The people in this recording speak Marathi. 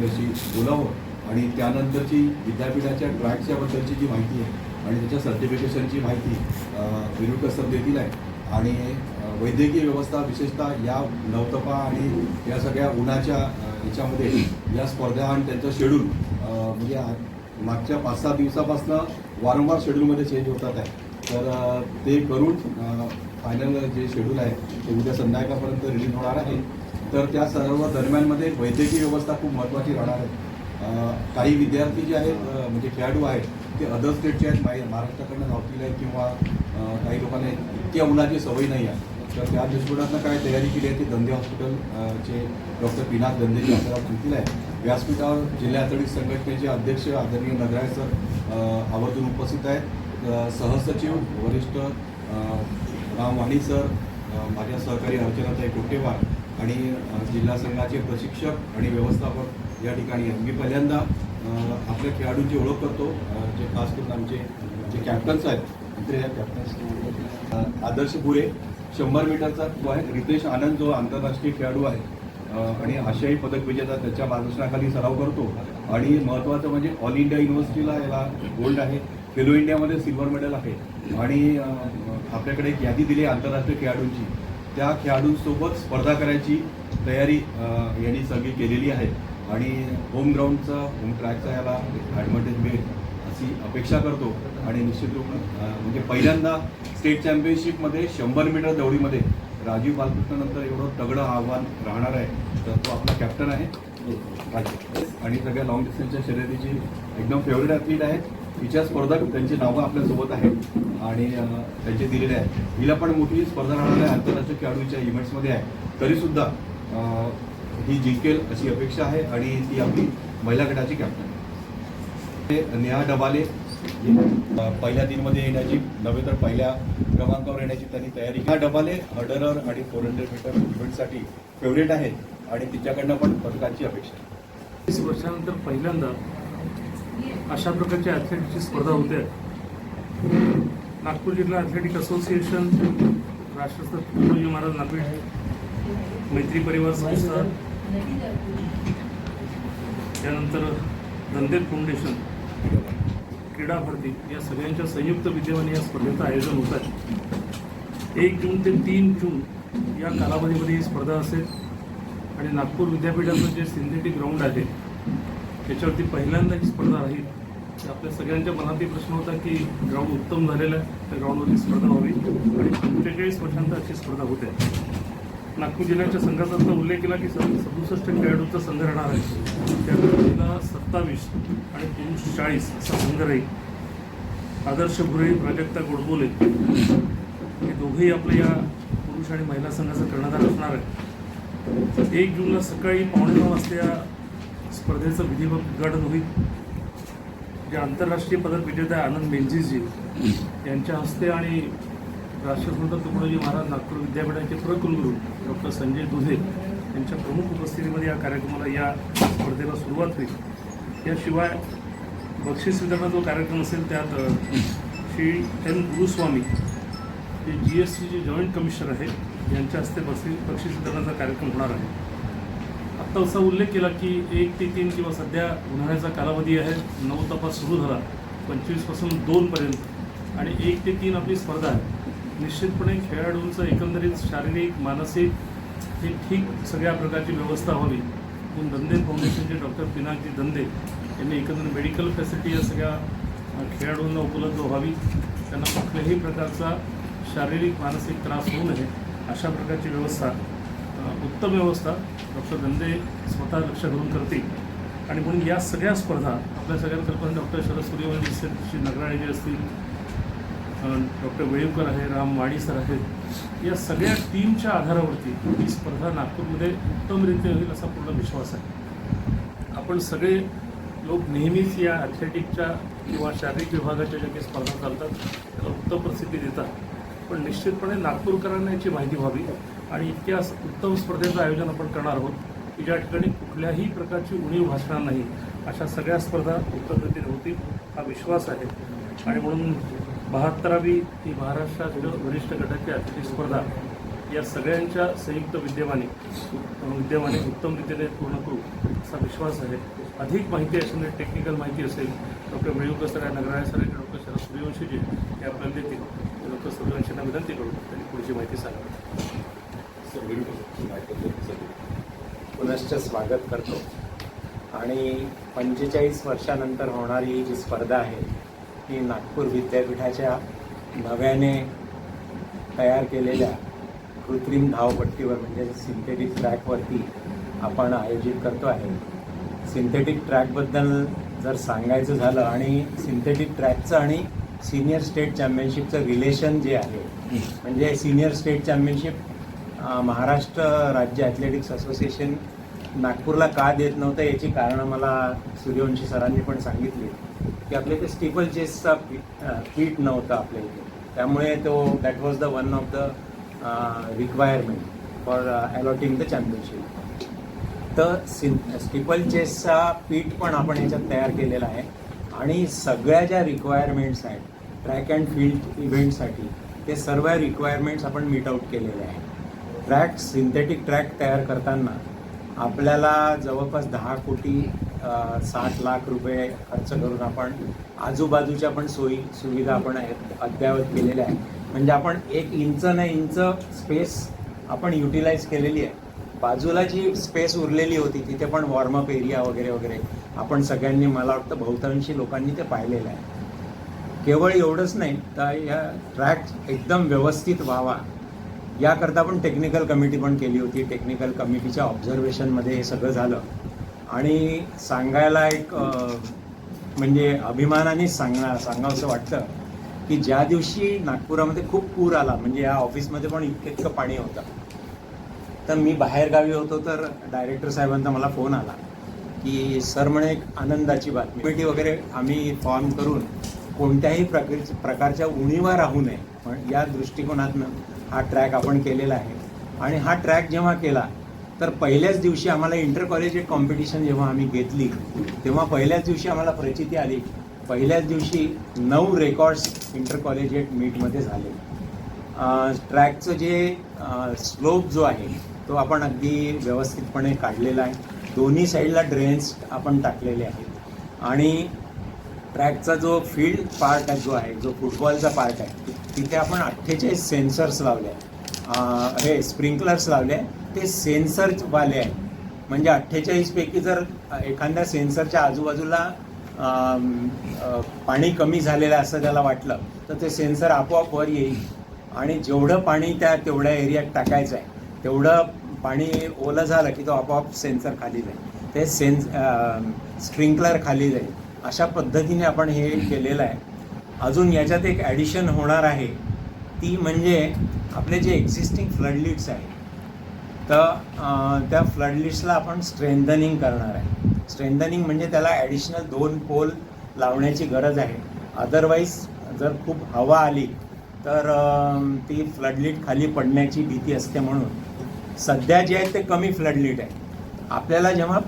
बोलावं आणि त्यानंतरची विद्यापीठाच्या ट्रॅकच्या बद्दलची जी माहिती आहे आणि त्याच्या सर्टिफिकेशनची माहिती अ, सर देतील आहे. आणि वैद्यकीय व्यवस्था विशेषतः या नवतपा आणि या सगळ्या उन्हाच्या याच्यामध्ये या स्पर्धा आणि त्यांचं शेड्यूल म्हणजे मागच्या पाच सहा दिवसापासून वारंवार शेड्यूलमध्ये चेंज होतात आहे. तर ते करून फायनल जे शेड्यूल आहे ते उद्या संध्याकाळपर्यंत रिलीज होणार आहे. तर त्या सर्व दरम्यानमध्ये वैद्यकीय व्यवस्था खूप महत्त्वाची राहणार आहे. काही विद्यार्थी जे आहेत म्हणजे खेळाडू आहेत ते अदर स्टेटचे आहेत बाहेर महाराष्ट्राकडनं धावतील आहेत किंवा काही लोकांना इतक्या उन्हाची सवय नाही आहे. तर त्या दृष्टिकोनातनं काय तयारी केली आहे ते धंदे हॉस्पिटल अ, चे डॉक्टर पिनाक दंदेजी आपल्याला सांगतील आहे. व्यासपीठावर जिल्हा ॲथलेटिक संघटनेचे अध्यक्ष आदरणीय नगराळे सर आवर्जून उपस्थित आहेत. सहसचिव वरिष्ठ राम वाणी सर माझ्या सहकारी अर्चनाताई कोटेवार आणि जिल्हा संघाचे प्रशिक्षक आणि व्यवस्थापक या ठिकाणी आहेत. मी पहिल्यांदा आपल्या खेळाडूंची ओळख करतो. जे खास करून आमचे जे कॅप्टन्स आहेत या कॅप्टन्स आदर्श पुरे शंभर मीटरचा तो आहे. रितेश आनंद जो आंतरराष्ट्रीय खेळाडू आहे. आणि आशियाई पदक विजेता त्याच्या मार्गदर्शनाखाली सराव करतो. आणि महत्त्वाचं म्हणजे ऑल इंडिया युनिव्हर्सिटीला याला गोल्ड आहे. खेलो इंडियामध्ये सिल्वर मेडल आहे. आणि आपल्याकडे एक यादी दिली आहे आंतरराष्ट्रीय खेळाडूंची. त्या खेळाडूंसोबत स्पर्धा करायची तयारी यांनी सगळी केलेली आहे. आणि होम ग्राउंडचा होम ट्रॅकचा याला ॲडव्हान्टेज मिळेल अशी अपेक्षा करतो. आणि निश्चित रूप म्हणजे पहिल्यांदा स्टेट चॅम्पियनशिपमध्ये शंभर मीटर दौडीमध्ये राजीव बालकृष्णनंतर एवढं तगडं आव्हान राहणार आहे तर तो आपला कॅप्टन आहे. आणि सगळ्या लॉंग डिस्टन्सच्या शर्यतीची एकदम फेवरेट ॲथलीट आहे. तिच्या स्पर्धक त्यांची नावं आपल्यासोबत आहेत आणि त्यांचे दिलेले आहेत. हिला पण मोठी स्पर्धा राहणार आहे आंतरराष्ट्रीय खेळाडूच्या इव्हेंट्समध्ये आहे. तरीसुद्धा ही जिंकेल अशी अपेक्षा आहे आणि ती आपली महिला गटाची कॅप्टन आहे. ते नेहा डबाले पहिल्या तीनमध्ये येण्याची नव्हे तर पहिल्या क्रमांकावर येण्याची त्यांनी तयारी हा डबाले हर्डरर आणि फोर हंड्रेड मीटर इव्हेंटसाठी फेवरेट आहेत आणि तिच्याकडनं पण पदकाची अपेक्षा आहे. वर्षानंतर पहिल्यांदा अशा प्रकारची ॲथलेटिकची स्पर्धा होते. नागपूर जिल्हा ॲथलेटिक असोसिएशन राष्ट्रस्थ तुकडोजी महाराज नागपूर मैत्री परिवार संस्था. त्यानंतर धनदेव फाउंडेशन क्रीडा भारती. या सगळ्यांच्या संयुक्त विद्यमाने या स्पर्धेचं आयोजन होत आहे. एक जून ते तीन जून या कालावधीमध्ये ही स्पर्धा असेल. आणि नागपूर विद्यापीठाचं जे सिंथेटिक ग्राउंड आहे त्याच्यावरती पहिल्यांदा ही स्पर्धा राहील तर आपल्या सगळ्यांच्या मनात प्रश्न होता की ग्राउंड उत्तम झालेलं आहे त्या ग्राउंडवरती स्पर्धा व्हावी. आणि पंचेचाळीस वर्षांत अशी स्पर्धा होते. नागपूर जिल्ह्याच्या संघाचा आता उल्लेख केला की सदुसष्ट खेळाडूंचा संघ राहणार आहे. त्याला सत्तावीस आणि पुरुष चाळीस असा संघ राहील. आदर्श भुरे प्राजक्ता गोडबोले हे दोघेही आपल्या या पुरुष आणि महिला संघाचा कर्णधार असणार आहे एक जूनला सकाळी पावणे नऊ वाजता या स्पर्धेचं विधिवत उद्घाटन होईल. जे आंतरराष्ट्रीय पदक विजेते आनंद मेंझीजी यांच्या हस्ते आणि राष्ट्रसंत तुकडोजी महाराज नागपूर विद्यापीठाचे प्रकुलगुरू डॉक्टर संजय दुधे यांच्या प्रमुख उपस्थितीमध्ये या कार्यक्रमाला या स्पर्धेला सुरुवात होईल. याशिवाय बक्षीस वितरण जो कार्यक्रम असेल त्यात Shri N Guruswami J G S टीचे जॉईंट कमिशनर आहेत यांच्या हस्ते बक्षीस बक्षीस वितरणाचा कार्यक्रम होणार आहे. आत्ता असा उल्लेख केला की एक ते तीन किंवा सध्या उन्हाळ्याचा कालावधी आहे नऊ तपास सुरू झाला पंचवीसपासून दोनपर्यंत आणि एक ते तीन आपली स्पर्धा आहे. निश्चितपणे खेळाडूंचं एकंदरीत शारीरिक मानसिक हे ठीक सगळ्या प्रकारची व्यवस्था व्हावी. म्हणून धंदे फाउंडेशनचे डॉक्टर पिनाकजी धंदे यांनी एकंदर मेडिकल फॅसिलिटी या सगळ्या खेळाडूंना उपलब्ध व्हावी. त्यांना कुठल्याही प्रकारचा शारीरिक मानसिक त्रास होऊ नये अशा प्रकारची व्यवस्था उत्तम व्यवस्था डॉक्टर धंदे स्वतः लक्ष घालून करतील. आणि म्हणून या सगळ्या स्पर्धा आपल्या सगळ्या कल्पना डॉक्टर शरद सूर्यवंशी श्री नगराळे जे असतील डॉक्टर वेळीवकर आहे राम वाणी सर आहेत या सगळ्या टीमच्या आधारावरती ही स्पर्धा नागपूरमध्ये उत्तमरित्या होईल असा पूर्ण विश्वास आहे. आपण सगळे लोक नेहमीच या ॲथलेटिकच्या किंवा शारीरिक विभागाच्या ज्या काही स्पर्धा चालतात त्याला उत्तम प्रसिद्धी देतात. पण निश्चितपणे नागपूरकरांना याची माहिती व्हावी आणि इतक्या उत्तम स्पर्धेचं आयोजन आपण करणार आहोत की ज्या ठिकाणी कुठल्याही प्रकारची उणीव भासणार नाही अशा सगळ्या स्पर्धा उत्तम रीतीने होतील हा विश्वास आहे. आणि म्हणून बहात्तरावी ही महाराष्ट्रात वरिष्ठ गटाची ॲथलेटिक स्पर्धा या सगळ्यांच्या संयुक्त विद्यमाने विद्यमाने उत्तम रीतीने पूर्ण करू असा विश्वास आहे. अधिक माहिती असेल टेक्निकल माहिती असेल doctor मिळूकर sir Nagarale sir doctor Sharad सूर्यवंशीजी हे आपल्याला देतील डॉक्टर विनंती करू त्यांनी पुढची माहिती सांगा पुनश्च स्वागत करतो. आणि पंचेचाळीस वर्षानंतर होणारी ही जी स्पर्धा आहे ही नागपूर विद्यापीठाच्या नव्याने तयार केलेल्या कृत्रिम धावपट्टीवर म्हणजे सिंथेटिक ट्रॅकवरती आपण आयोजित करतो आहे. सिंथेटिक ट्रॅकबद्दल जर सांगायचं झालं आणि सिंथेटिक ट्रॅकचं आणि सिनियर स्टेट चॅम्पियनशिपचं रिलेशन जे आहे म्हणजे सिनियर स्टेट चॅम्पियनशिप महाराष्ट्र राज्य ॲथलेटिक्स असोसिएशन नागपूरला का देत नव्हतं याची कारणं मला सूर्यवंशी सरांनी पण सांगितली. की आपल्या इथे स्टीपल चेसचा पीठ नव्हतं आपल्या इथे. त्यामुळे तो that was the one of the requirement for allotting the championship तर सिन स्टिपल चेसचा पीठ पण आपण याच्यात तयार केलेला आहे. आणि सगळ्या ज्या रिक्वायरमेंट्स आहेत ट्रॅक अँड फील्ड इव्हेंटसाठी ते सर्व रिक्वायरमेंट्स आपण मीट आऊट केलेले आहे ट्रॅक सिंथेटिक ट्रॅक तयार करताना आपल्याला जवळपास दहा कोटी साठ लाख रुपये खर्च करून आपण आजूबाजूच्या पण सोयी सुविधा आपण आहेत- अद्ययावत केलेल्या आहेत. म्हणजे आपण एक इंच न इंच स्पेस आपण युटिलाइज केलेली आहे. बाजूला जी स्पेस उरलेली होती तिथे पण वॉर्मअप एरिया वगैरे वगैरे आपण सगळ्यांनी मला वाटतं बहुतांशी लोकांनी ते पाहिलेलं आहे. केवळ एवढंच नाही तर या ट्रॅक एकदम व्यवस्थित व्हावा. याकरता पण टेक्निकल कमिटी पण केली होती. टेक्निकल कमिटीच्या ऑब्झर्वेशनमध्ये हे सगळं झालं. आणि सांगायला एक म्हणजे म्हणजे अभिमानानेच सांगणार सांगावंसं वाटतं की ज्या दिवशी नागपुरामध्ये खूप पूर आला म्हणजे या ऑफिसमध्ये पण इतकं इतकं पाणी होतं. तर मी बाहेरगावी होतो तर डायरेक्टर साहेबांचा मला फोन आला. की सर म्हणे एक आनंदाची बातमी. कमिटी वगैरे आम्ही फॉर्म करून कोणत्याही प्रकार प्रकारच्या उणीवा राहू नये. पण या दृष्टिकोनातनं हा ट्रॅक आपण केलेला आहे. आणि हा ट्रॅक जेव्हा केला तर पहिल्याच दिवशी आम्हाला इंटर कॉलेज कॉम्पिटिशन जेव्हा आम्ही घेतली तेव्हा पहिल्याच दिवशी आम्हाला प्रचिती आली. पहिल्याच दिवशी नऊ रेकॉर्ड्स इंटर कॉलेजिएट मीटमध्ये झाले. ट्रॅकचं जे स्लोप जो आहे तो आपण अगदी व्यवस्थितपणे काढलेला आहे. दोन्ही साईडला ड्रेन्स आपण टाकलेले आहेत. आणि ट्रॅकचा जो फील्ड पार्ट आहे जो आहे जो फुटबॉलचा पार्ट आहे तिथे आपण अठ्ठेचाळीस सेन्सर्स लावले हे स्प्रिंकलर्स लावले आहे ते सेन्सरवाले आहेत. म्हणजे अठ्ठेचाळीसपैकी जर एखाद्या सेन्सरच्या आजूबाजूला पाणी कमी झालेलं आहे असं त्याला वाटलं तर ते सेन्सर आपोआप वर येईल. आणि जेवढं पाणी त्या तेवढ्या एरियात टाकायचं आहे. तेवढं पाणी ओलं झालं की तो आपोआप सेन्सर खाली जाईल. ते सेन्स स्प्रिंकलर खाली जाईल. अशा पद्धतीने आपण हे केलेलं आहे. अजून याच्यात एक ॲडिशन होणार आहे. ती म्हणजे आपले जे एक्झिस्टिंग फ्लडलिट्स आहेत तर त्या फ्लडलिट्सला आपण स्ट्रेंथनिंग करणार आहे. स्ट्रेंथनिंग म्हणजे त्याला ॲडिशनल दोन पोल लावण्याची गरज आहे. अदरवाईज जर खूप हवा आली तर ती फ्लडलिट खाली पडण्याची भीती असते म्हणून. सध्या जे आहे ते कमी फ्लडलीट आहे. आपल्याला जेव्हा